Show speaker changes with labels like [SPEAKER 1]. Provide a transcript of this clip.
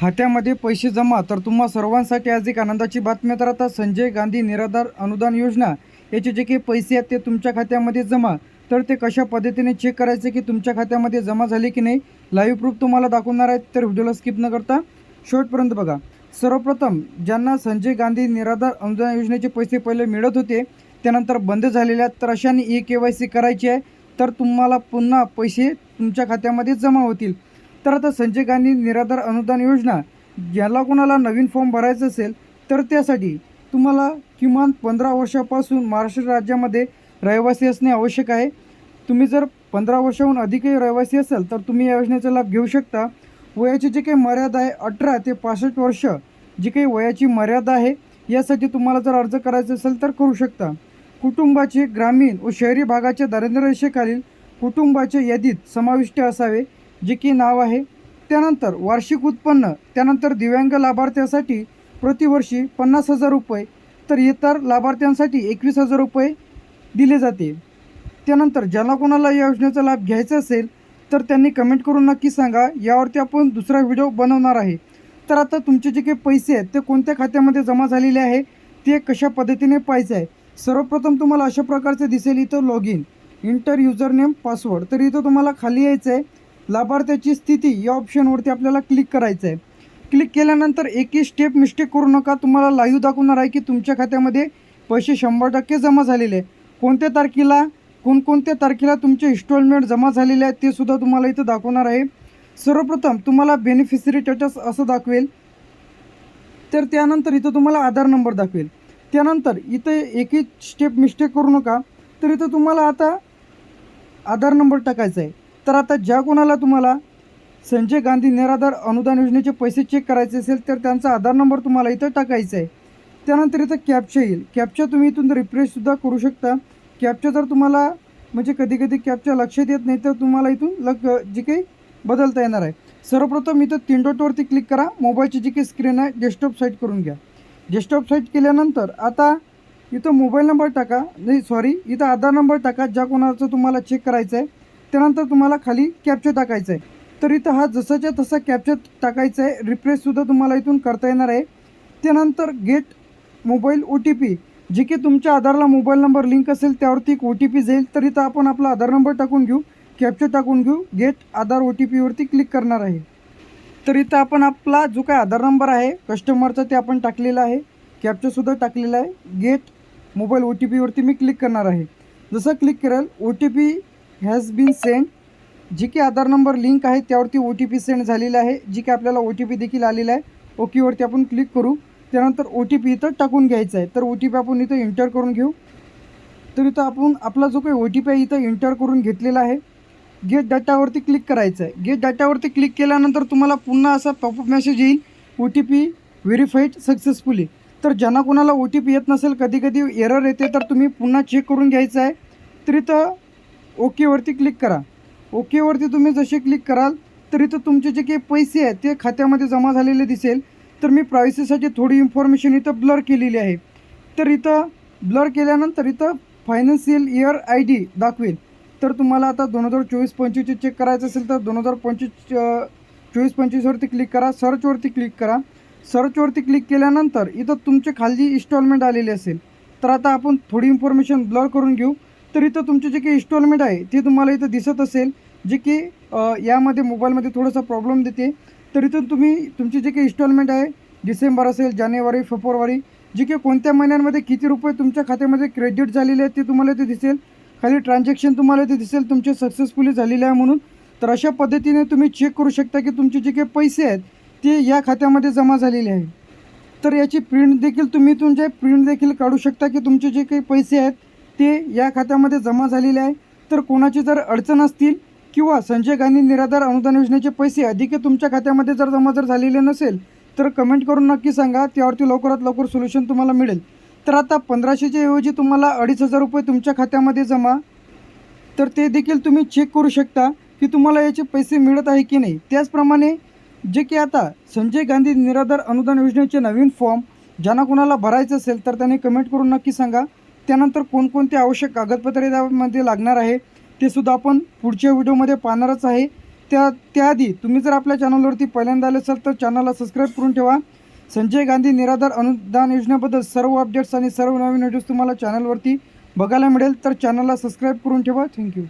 [SPEAKER 1] खात्यामध्ये पैसे जमा तर तुम्हा सर्वांसाठी आज एक आनंदाची बातमी तर आता संजय गांधी निराधार अनुदान योजना याचे जे काही पैसे आहेत ते तुमच्या खात्यामध्ये जमा. तर ते कशा पद्धतीने चेक करायचे की तुमच्या खात्यामध्ये जमा झाले की नाही? लाईव्ह प्रूफ तुम्हाला दाखवणार आहेत तर व्हिडिओला स्किप न करता शेवटपर्यंत बघा. सर्वप्रथम ज्यांना संजय गांधी निराधार अनुदान योजनेचे पैसे पहिले मिळत होते त्यानंतर बंद झालेले आहेत तर अशाने ई के वाय सी करायची आहे. तर तुम्हाला पुन्हा पैसे तुमच्या खात्यामध्ये जमा होतील. तर आता संजय गांधी निराधार अनुदान योजना ज्याला कोणाला नवीन फॉर्म भरायचा असेल तर त्यासाठी तुम्हाला किमान पंधरा वर्षापासून महाराष्ट्र राज्यामध्ये रहिवासी असणे आवश्यक आहे. तुम्ही जर पंधरा वर्षाहून अधिकही रहिवासी असाल तर तुम्ही या योजनेचा लाभ घेऊ शकता. वयाची जी काही मर्यादा आहे अठरा ते पासष्ट वर्ष जी काही वयाची मर्यादा आहे यासाठी तुम्हाला जर अर्ज करायचा असेल तर करू शकता. कुटुंबाचे ग्रामीण व शहरी भागाच्या दारिद्र्यरेषेखालील कुटुंबाच्या यादीत समाविष्ट असावे. जे की नाव आहे त्यानंतर वार्षिक उत्पन्न त्यानंतर दिव्यांग लाभार्थ्यासाठी प्रतिवर्षी पन्नास हजार रुपये तर इतर लाभार्थ्यांसाठी एकवीस हजार रुपये दिले जाते. त्यानंतर ज्याला कोणाला या योजनेचा लाभ घ्यायचा असेल तर त्यांनी कमेंट करून नक्की सांगा. यावरती आपण दुसरा व्हिडिओ बनवणार आहे. तर आता तुमचे जे काही पैसे आहेत ते कोणत्या खात्यामध्ये जमा झालेले आहे ते कशा पद्धतीने पाहायचं आहे? सर्वप्रथम तुम्हाला अशा प्रकारचे दिसेल इथं log in enter user name password तर इथं तुम्हाला खाली यायचं आहे. लाभार्थ्याची स्थिती या ऑप्शनवरती आपल्याला क्लिक करायचं आहे क्लिक केल्यानंतर एकही स्टेप मिस्टेक करू नका. तुम्हाला लाईव्ह दाखवणार आहे की तुमच्या खात्यामध्ये पैसे शंभर टक्के जमा झालेले आहे कोणत्या तारखेला कोणकोणत्या तारखेला तुमचे इन्स्टॉलमेंट जमा झालेले आहेत ते सुद्धा तुम्हाला इथं दाखवणार आहे. सर्वप्रथम तुम्हाला बेनिफिशरी स्टेटस असं दाखवेल. तर त्यानंतर इथं तुम्हाला आधार नंबर दाखवेल. त्यानंतर इथं एकही स्टेप मिस्टेक करू नका. तर इथं तुम्हाला आता आधार नंबर टाकायचा आहे. तर आता ज्या कोणाला तुम्हाला संजय गांधी निराधार अनुदान योजनेचे पैसे चेक करायचे असेल तर त्यांचा आधार नंबर तुम्हाला इथं टाकायचा आहे. त्यानंतर इथं कॅप्चा येईल. कॅप्चा तुम्ही इथून रिफ्रेशसुद्धा करू शकता. कॅप्चा जर तुम्हाला म्हणजे कधी कधी कॅपचा लक्षात येत नाही तर तुम्हाला इथून लग जे काही बदलता येणार आहे. सर्वप्रथम इथं तीन डॉटवरती क्लिक करा. मोबाईलची जी काही स्क्रीन आहे डेस्कटॉप साईट करून घ्या. डेस्कटॉप साईट केल्यानंतर आता इथं मोबाईल नंबर टाका. नाही सॉरी इथं आधार नंबर टाका. ज्या कोणाचं तुम्हाला चेक करायचं आहे त्यानंतर तुम्हाला खाली कॅप्चर टाकायचं आहे तर इथं हा जसाच्या तसा कॅप्चर टाकायचा आहे रिफ्रेशसुद्धा तुम्हाला इथून करता येणार आहे. त्यानंतर get mobile O T P जे की तुमच्या आधारला मोबाईल नंबर लिंक असेल त्यावरती एक ओ टी पी जाईल. तर इथं आपण आपला आधार नंबर टाकून घेऊ. कॅप्चर टाकून घेऊ. गेट आधार ओ टी पीवरती क्लिक करणार आहे. तर इथं आपण आपला जो काय आधार नंबर आहे कस्टमरचा ते आपण टाकलेला आहे. कॅप्चरसुद्धा टाकलेला आहे. गेट मोबाईल ओ टी पीवरती मी क्लिक करणार आहे. जसं क्लिक करेल O T P has been send जी की आधार नंबर लिंक आहे त्यावरती ओ टी पी सेंड झालेला आहे. जी की आपल्याला ओ टी पी देखील आलेला आहे. ओकेवरती आपण क्लिक करू. त्यानंतर ओ टी पी इथं टाकून घ्यायचा आहे. तर ओ टी पी आपण इथं इंटर करून घेऊ. तर इथं आपण आपला जो काही ओ टी पी आहे इथं इंटर करून घेतलेला आहे. गेट डाटावरती क्लिक करायचं आहे. गेट डाटावरती क्लिक केल्यानंतर तुम्हाला पुन्हा असा पॉपअप मेसेज येईल. O T P verified successfully तर ज्यांना कोणाला ओ टी पी येत नसेल कधी कधी एरर येते तर तुम्ही पुन्हा चेक करून घ्यायचं आहे. तर इथं ओकेवरती क्लिक करा. ओकेवरती तुम्ही जसे क्लिक कराल तर इथं तुमचे जे काही पैसे आहेत ते खात्यामध्ये जमा झालेले दिसेल. तर मी प्रायसीसाठी थोडी इन्फॉर्मेशन इथं ब्लर केलेली आहे. तर इथं ब्लर केल्यानंतर इथं फायनान्शियल इयर आय डी दाखवेल. तर तुम्हाला आता दोन हजार चोवीस पंचवीसचे चेक करायचं असेल तर दोन हजार पंचवीस चोवीस पंचवीसवरती क्लिक करा सर्चवरती क्लिक करा. सर्चवरती क्लिक केल्यानंतर इथं तुमचे खाली इन्स्टॉलमेंट आलेली असेल. तर आता आपण थोडी इन्फॉर्मेशन ब्लर करून घेऊ. तर इथं तुमचे जे काही इन्स्टॉलमेंट आहे ते तुम्हाला इथं दिसत असेल जे की यामध्ये मोबाईलमध्ये थोडासा प्रॉब्लेम देते. तर इथून तुम्ही तुमची जे काही इन्स्टॉलमेंट आहे डिसेंबर असेल जानेवारी फेब्रुवारी जे की कोणत्या महिन्यांमध्ये किती रुपये तुमच्या खात्यामध्ये क्रेडिट झालेले आहेत ते तुम्हाला इथे दिसेल. खाली ट्रान्झॅक्शन तुम्हाला इथे दिसेल तुमचे सक्सेसफुली झालेले आहे म्हणून. तर अशा पद्धतीने तुम्ही चेक करू शकता की तुमचे जे काही पैसे आहेत ते या खात्यामध्ये जमा झालेले आहे तर याची प्रिंट देखील तुम्ही तुमचे प्रिंट देखील काढू शकता की तुमचे जे काही पैसे आहेत ते या खात्यामध्ये जमा झालेले आहे. तर कोणाची जर अडचण असतील किंवा संजय गांधी निराधार अनुदान योजनेचे पैसे अधिक तुमच्या खात्यामध्ये जर जमा जर झालेले नसेल तर कमेंट करून नक्की सांगा. त्यावरती लवकरात लवकर सोल्युशन तुम्हाला मिळेल. तर आता पंधराशेच्या ऐवजी तुम्हाला अडीच हजार रुपये तुमच्या खात्यामध्ये जमा. तर ते देखील तुम्ही चेक करू शकता की तुम्हाला याचे पैसे मिळत आहे की नाही. त्याचप्रमाणे जे की आता संजय गांधी निराधार अनुदान योजनेचे नवीन फॉर्म ज्यांना कोणाला भरायचं असेल तर त्यांनी कमेंट करून नक्की सांगा. त्यानंतर कोणकोणते आवश्यक कागदपत्रे त्यामध्ये लागणार आहे ते सुद्धा आपण पुढच्या व्हिडिओमध्ये पाहणारच आहे. त्या त्याआधी तुम्ही जर आपल्या चॅनलवरती पहिल्यांदा आले असाल तर चॅनलला सबस्क्राईब करून ठेवा. संजय गांधी निराधार अनुदान योजनेबद्दल सर्व अपडेट्स आणि सर्व नवीन व्हिडिओज तुम्हाला चॅनलवरती बघायला मिळेल तर चॅनलला सबस्क्राईब करून ठेवा. थँक्यू.